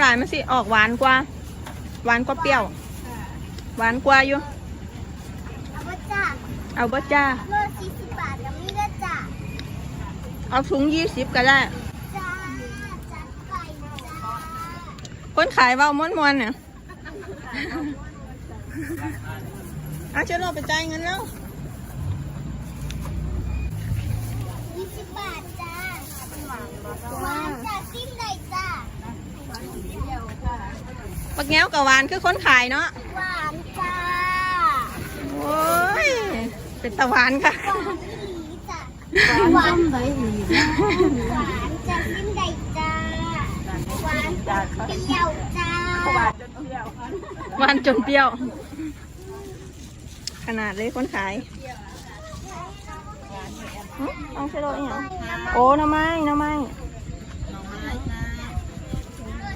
หลายมันสิออกหวานกว่า หวานกว่าเปรี้ยว หวานกว่าอยู่ เอาว่าจ้าเอาบ่จ้าโลสี่สิบบาทกับมีได้จ้าเอาถุงยี่สิบก็ได้จ้าจัดไปจ้าคนขายเว้าม้วนๆเนี่ยเอาเชิญเราไปจ่ายเงินแล้ว ยี่สิบบาทจ้าหวานจ้าสิ้นใดจ้า ปักแง้วกับหวานคือคนขายเนาะหวานจ้าโอ้ยเป็นตะหวานค่ะ หวานอีหลีจ้าหวานใดอีหวานจ้าสิ้นใดจ้าหวานเปรี้ยวจ้าหวานจนเปรี้ยวขนาดเลยคนขายหึเอาเชโลอีกอย่างโอ้หน้ำไม้หน้ำไม้ห